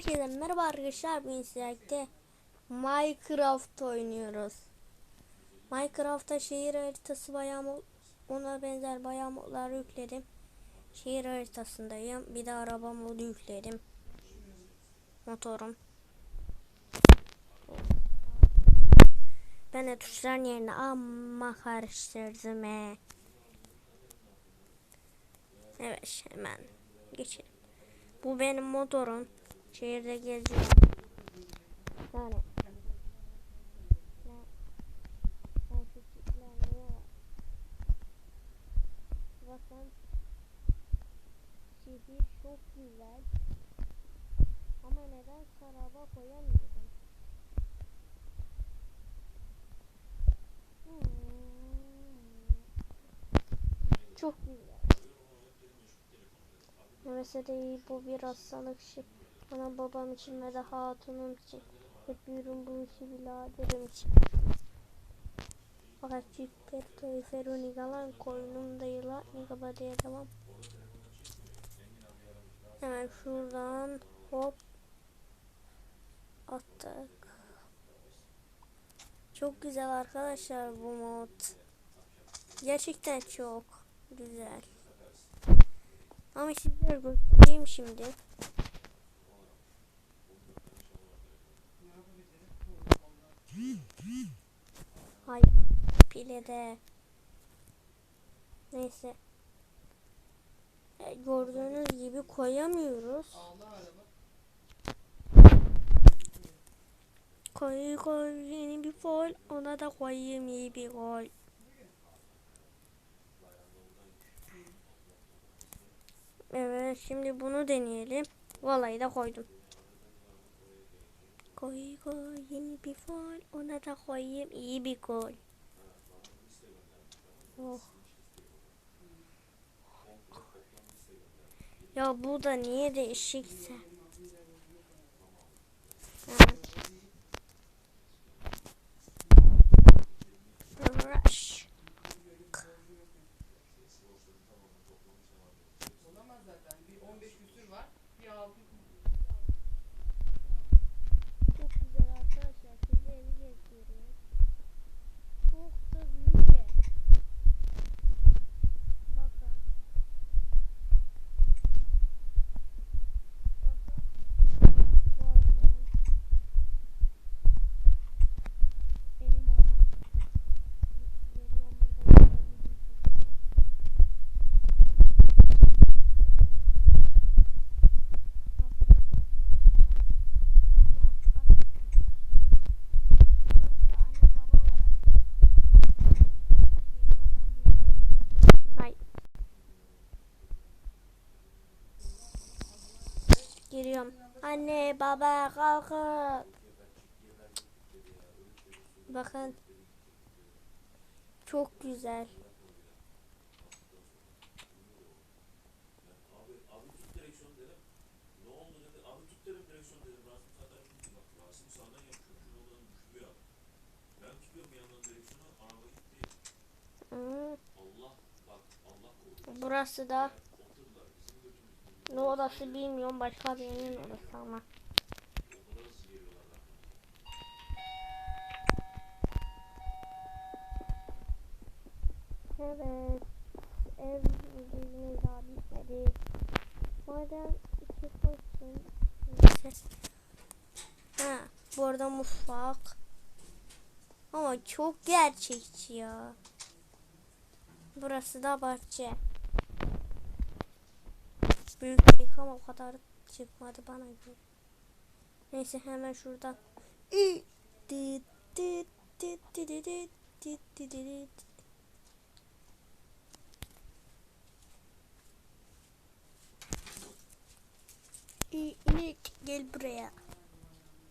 Herkese merhaba arkadaşlar bugün sizlerle Minecraft oynuyoruz. Minecraft'ta şehir haritası bayağı ona benzer bayağı modlar yükledim. Şehir haritasındayım. Bir de araba modu yükledim. Motorum. Ben de tuşların yerine amma karıştırdım he. Evet hemen geçelim. Bu benim motorum. Şehirde geziyorum. Yani. Bakın. Şehir çok güzel. Ama neden araba koyamıyorum? Hmm. Çok güzel. Mesela bu bir hastalık şey. Bana babam için ve de hatunum için. Yapıyorum bu işi biraderim için. Fakat çiftler toyferu galan koynumda yıla nigaba diye devam. Hemen şuradan hop attık. Çok güzel arkadaşlar bu mod. Gerçekten çok güzel. Ama sizlere göstereyim şimdi. Pile de. Neyse. E, gördüğünüz gibi koyamıyoruz. Koy koy yeni bir fol. Ona da koyayım iyi bir gol. Evet şimdi bunu deneyelim. Vallahi da koydum. Koy koy yeni bir fol. Ona da koyayım iyi bir gol. Oh. Ya bu da niye değişikse? Ha. Anne baba kalkın. Bakın. Çok güzel. Burası da ne odası bilmiyorum başka birinin odası ama. Evet. Ev videomuz daha bitmedi. Madem iki koysun. Neyse. Ha, bu arada mutfak. Ama çok gerçekçi ya. Burası da bahçe büyük değil şey ama o kadar çıkmadı bana göre. Neyse hemen şuradan. İnek gel buraya.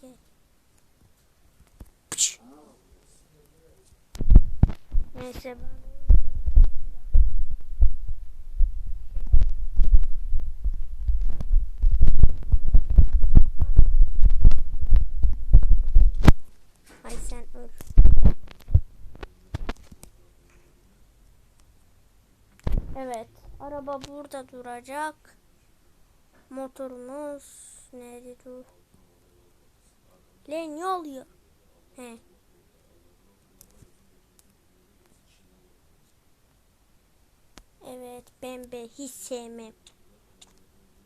Gel. Neyse ben Evet. Araba burada duracak. Motorumuz Nerede dur? Lan ne oluyor? He. Evet ben be hiç sevmem.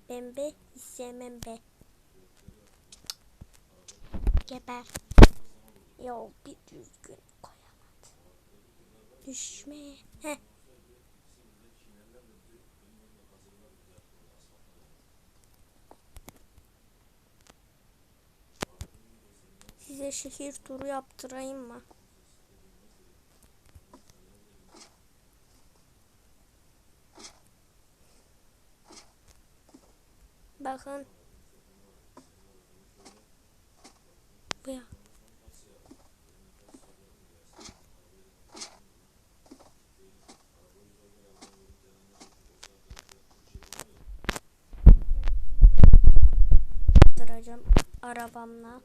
Ben be hiç sevmem be. Geber. Yo bir düzgün koyamadı. Düşme. Heh. Size şehir turu yaptırayım mı? Bakın. Bu ya. Arabamla.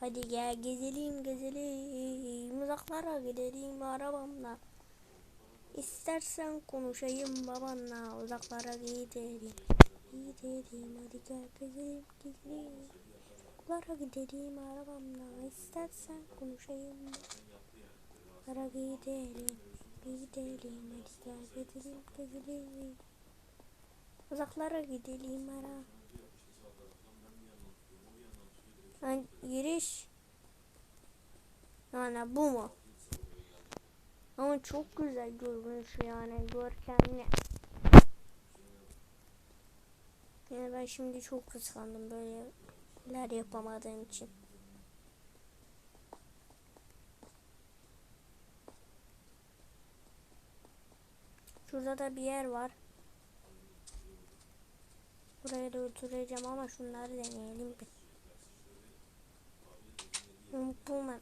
Hadi gel gezelim gezelim uzaklara gidelim arabamla. İstersen konuşayım babanla uzaklara gidelim. Gidelim hadi gel gezelim gezelim. Uzaklara gidelim arabamla. İstersen konuşayım. Uzaklara gidelim. Gidelim hadi gel gezelim gezelim. Uzaklara gidelim ara. Yani giriş yani bu mu? Ama çok güzel görünüş yani görkemli. Yani ben şimdi çok kıskandım böyleler yapamadığım için. Şurada da bir yer var. Buraya da oturacağım ama şunları deneyelim bir. Bulmam.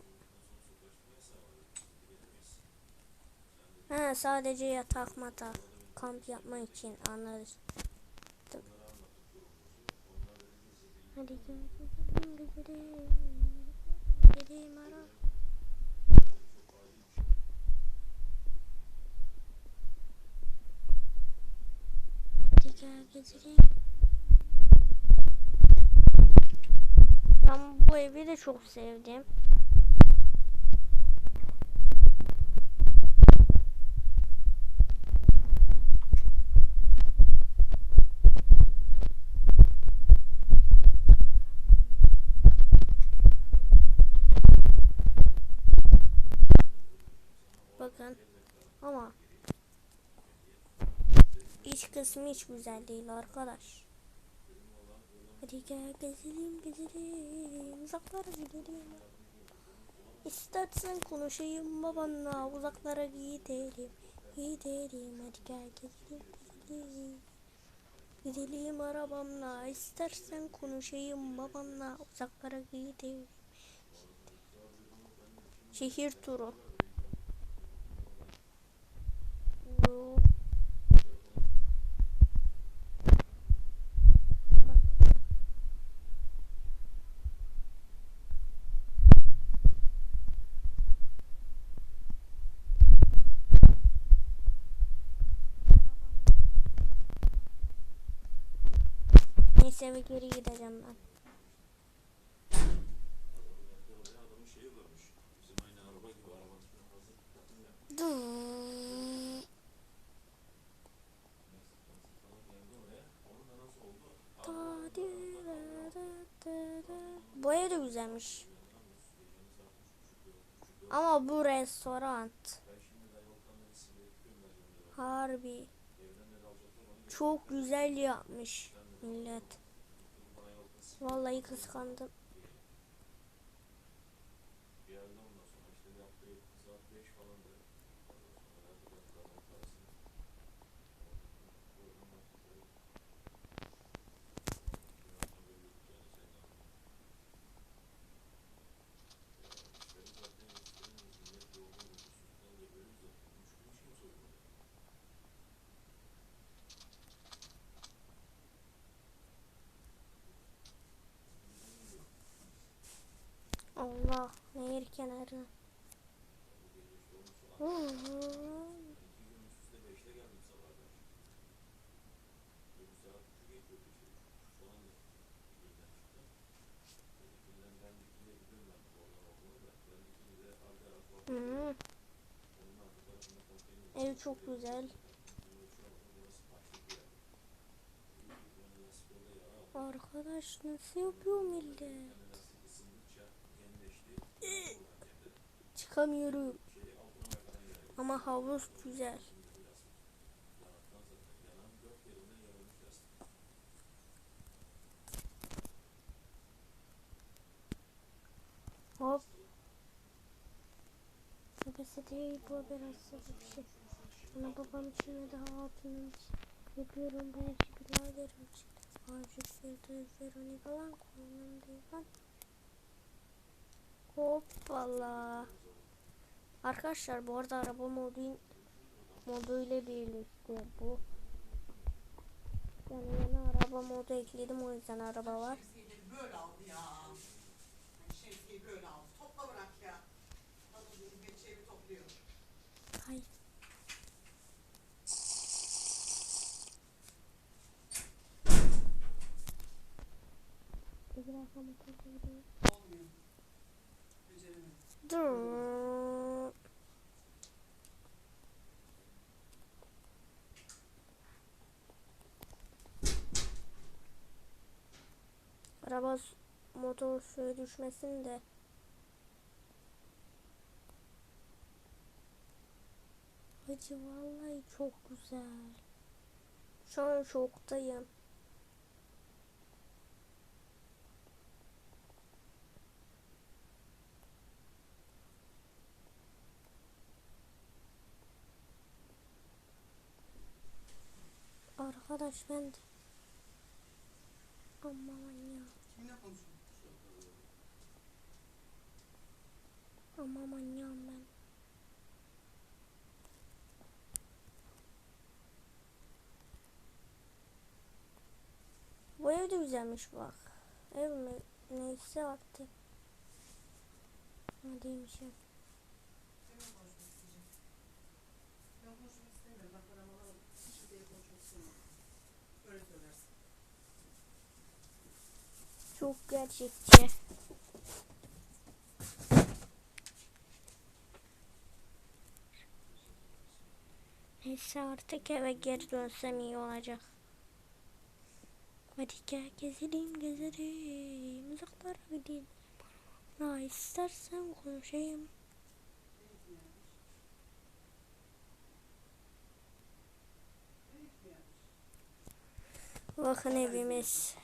Ha sadece yatak matak kamp yapmak için anlarız. Hadi gidelim gidelim gidelim ara. Hadi gel gidelim. Ben bu evi de çok sevdim. Bakın ama iç kısmı hiç güzel değil arkadaş. Hadi gel gezelim gezelim uzaklara gidelim. İstersen konuşayım babanla uzaklara gidelim. Gidelim hadi gel gezelim gezelim. Gidelim arabamla istersen konuşayım babanla uzaklara gidelim. Şehir turu. Neyse eve geri gideceğim ben. Bu ev güzelmiş. Ama bu restoran. Harbi. Çok güzel yapmış millet. Vallahi kıskandım. Allah nehir kenarı. Hmm. Ev çok güzel. Arkadaş nasıl yapıyor millet? Çıkamıyorum. Ama havuz güzel. Hop. Nefesi değil bu sıvı bir şey. Ana babam için ve daha altının yapıyorum belki biraderim için. Acil bir de Veronika lan konum değil lan. Hoppala. Arkadaşlar bu arada araba modu modu ile birlikte bu. Yani yeni araba modu ekledim o yüzden araba var. Şemsiyeleri böyle Araba motor suya düşmesin de. Hacı vallahi çok güzel. Şu an şoktayım. Arkadaş ben de. Aman ya. Kiminle konuşuyorsun? Aman manyağım ben. Bu ev de güzelmiş bak. Ev mi? Neyse artık. Ne diymişim. Kiminle gerçekçi. Neyse artık eve geri dönsem iyi olacak. Hadi gel gezelim gezelim. Uzaklara gidelim. Ne istersen konuşayım. Bakın evimiz.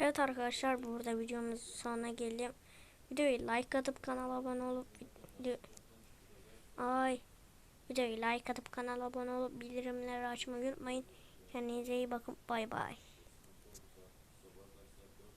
Evet arkadaşlar burada videomuz sonuna geldim. Videoyu like atıp kanala abone olup video... Ay. Videoyu like atıp kanala abone olup bildirimleri açmayı unutmayın. Kendinize iyi bakın. Bay bay.